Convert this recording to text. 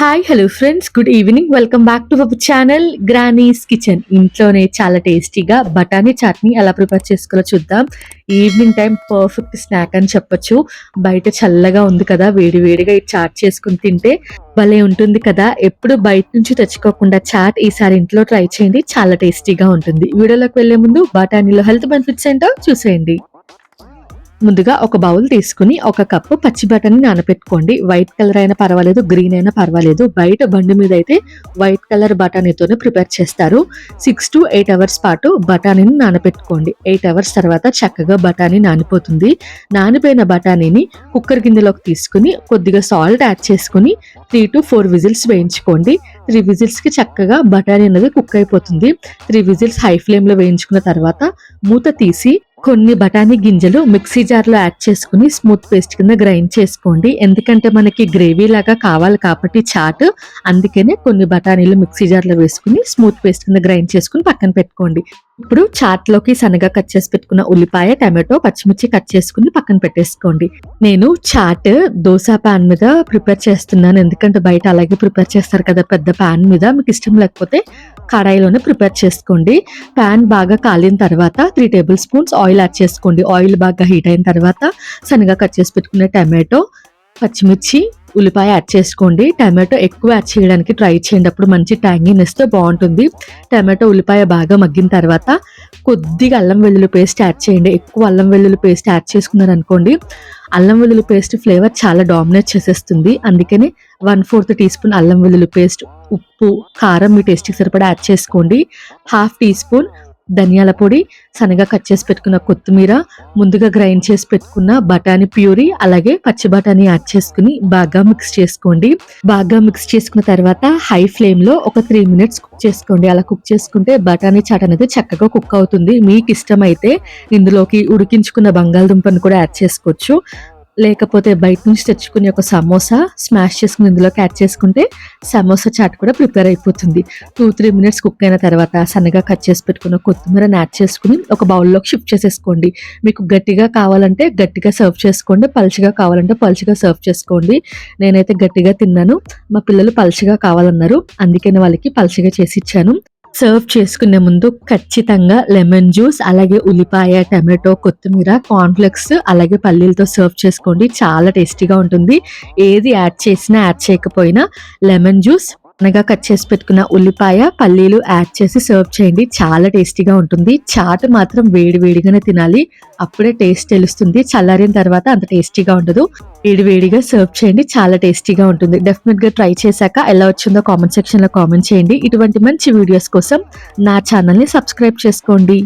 Hi hello friends good evening welcome back to our channel granny's kitchen ఇంట్లోనే చాలా టేస్టీగా బఠానీ చట్నీ ఎలా ప్రిపేర్ చేసుకోవాలో చూద్దాం. ఈవినింగ్ టైం పర్ఫెక్ట్ స్నాక్ అని చెప్పొచ్చు. బయట చల్లగా ఉంది కదా వేడి వేడిగా ఈ చాట్ చేసుకుని తింటే భలే ఉంటుంది కదా. ఎప్పుడు బయట నుంచి తెచ్చుకోకుండా చాట్ ఈసారి ఇంట్లో ట్రై చేయండి. చాలా టేస్టీగా ఉంటుంది. వీడియోలోకి వెళ్ళే ముందు బఠానీలో హెల్త్ బెనిఫిట్స్ ఏంటో చూసేయండి. ముందుగా ఒక బౌల్ తీసుకుని ఒక కప్పు పచ్చి బఠానీ నానపెట్టుకోండి. వైట్ కలర్ అయినా పర్వాలేదు గ్రీన్ అయినా పర్వాలేదు. బయట బండి మీద అయితే వైట్ కలర్ బఠానీతోనే ప్రిపేర్ చేస్తారు. సిక్స్ టు ఎయిట్ అవర్స్ పాటు బఠానీని నానబెట్టుకోండి ఎయిట్ అవర్స్ తర్వాత చక్కగా బఠానీ నానిపోతుంది. నానిపోయిన బఠానీని కుక్కర్ గిన్నెలోకి తీసుకుని కొద్దిగా సాల్ట్ యాడ్ చేసుకుని త్రీ టు ఫోర్ విజిల్స్ వేయించుకోండి. త్రీ విజిల్స్కి చక్కగా బఠానీ అనేది కుక్ అయిపోతుంది. త్రీ విజిల్స్ హై ఫ్లేమ్లో వేయించుకున్న తర్వాత మూత తీసి కొన్ని బఠానీ గింజలు మిక్సీ జార్లో యాడ్ చేసుకుని స్మూత్ పేస్ట్ కింద గ్రైండ్ చేసుకోండి. ఎందుకంటే మనకి గ్రేవీ లాగా కావాలి కాబట్టి చాట్. అందుకనే కొన్ని బఠానీలు మిక్సీ జార్లో వేసుకుని స్మూత్ పేస్ట్ కింద గ్రైండ్ చేసుకుని పక్కన పెట్టుకోండి. ఇప్పుడు చాట్లోకి సన్నగా కట్ చేసి పెట్టుకున్న ఉల్లిపాయ టమాటో పచ్చిమిర్చి కట్ చేసుకుని పక్కన పెట్టేసుకోండి. నేను చాట్ దోశ పాన్ మీద ప్రిపేర్ చేస్తున్నాను. ఎందుకంటే బయట అలాగే ప్రిపేర్ చేస్తారు కదా పెద్ద పాన్ మీద. మీకు ఇష్టం లేకపోతే కడాయిలోనే ప్రిపేర్ చేసుకోండి. పాన్ బాగా కాలిన తర్వాత three tablespoons oil add చేసుకోండి. ఆయిల్ బాగా హీట్ అయిన తర్వాత సన్నగా కట్ చేసి పెట్టుకున్న టమాటో పచ్చిమిర్చి ఉల్లిపాయ యాడ్ చేసుకోండి. టమాటో ఎక్కువ యాడ్ చేయడానికి ట్రై చేయండి. అప్పుడు మంచి ట్యాంగింగ్తో బాగుంటుంది. టమాటో ఉల్లిపాయ బాగా మగ్గిన తర్వాత కొద్దిగా అల్లం వెల్లుల్లి పేస్ట్ యాడ్ చేయండి. ఎక్కువ అల్లం వెల్లుల్లి పేస్ట్ యాడ్ చేసుకున్నారు అనుకోండి అల్లం వెల్లుల్లి పేస్ట్ ఫ్లేవర్ చాలా డామినేట్ చేసేస్తుంది. అందుకని వన్ ఫోర్త్ టీ స్పూన్ అల్లం వెల్లుల్లి పేస్ట్ ఉప్పు కారం మీ టేస్ట్కి సరిపడా యాడ్ చేసుకోండి. హాఫ్ టీ స్పూన్ ధనియాల పొడి సన్నగా కట్ చేసి పెట్టుకున్న కొత్తిమీర ముందుగా గ్రైండ్ చేసి పెట్టుకున్న బఠానీ ప్యూరీ అలాగే పచ్చి బఠానీ యాడ్ చేసుకుని బాగా మిక్స్ చేసుకోండి. బాగా మిక్స్ చేసుకున్న తర్వాత హై ఫ్లేమ్లో ఒక త్రీ మినిట్స్ కుక్ చేసుకోండి. అలా కుక్ చేసుకుంటే బఠానీ చాట్ అనేది చక్కగా కుక్ అవుతుంది. మీకు ఇష్టమైతే ఇందులోకి ఉడికించుకున్న బంగాళదుంపను కూడా యాడ్ చేసుకోవచ్చు. లేకపోతే బయట నుంచి తెచ్చుకుని ఒక సమోసా స్మాష్ చేసుకుని ఇందులోకి యాడ్ చేసుకుంటే సమోసా చాట్ కూడా ప్రిపేర్ అయిపోతుంది. టూ త్రీ మినిట్స్ కుక్ అయిన తర్వాత సన్నగా కట్ చేసి పెట్టుకున్న కొత్తిమీరని యాడ్ చేసుకుని ఒక బౌల్లోకి షిఫ్ట్ చేసేసుకోండి. మీకు గట్టిగా కావాలంటే గట్టిగా సర్వ్ చేసుకోండి పలుచగా కావాలంటే పలుచగా సర్వ్ చేసుకోండి. నేనైతే గట్టిగా తిన్నాను మా పిల్లలు పలుచగా కావాలన్నారు అందుకని వాళ్ళకి పలుచగా చేసి ఇచ్చాను. సర్వ్ చేసుకునే ముందు ఖచ్చితంగా లెమన్ జ్యూస్ అలాగే ఉల్లిపాయ టమాటో కొత్తిమీర కార్న్ఫ్లెక్స్ అలాగే పల్లీలతో సర్వ్ చేసుకోండి. చాలా టేస్టీగా ఉంటుంది. ఏది యాడ్ చేసినా యాడ్ చేయకపోయినా లెమన్ జ్యూస్ అనగా కట్ చేసి పెట్టుకున్న ఉల్లిపాయ పల్లీలు యాడ్ చేసి సర్వ్ చేయండి. చాలా టేస్టీగా ఉంటుంది. చాట్ మాత్రం వేడి వేడిగానే తినాలి. అప్పుడే టేస్ట్ తెలుస్తుంది. చల్లారిన తర్వాత అంత టేస్టీగా ఉండదు. వేడి వేడిగా సర్వ్ చేయండి. చాలా టేస్టీగా ఉంటుంది. డెఫినెట్గా ట్రై చేశాక ఎలా వచ్చిందో కామెంట్ సెక్షన్లో కామెంట్ చేయండి. ఇటువంటి మంచి వీడియోస్ కోసం నా ఛానల్ని సబ్స్క్రైబ్ చేసుకోండి.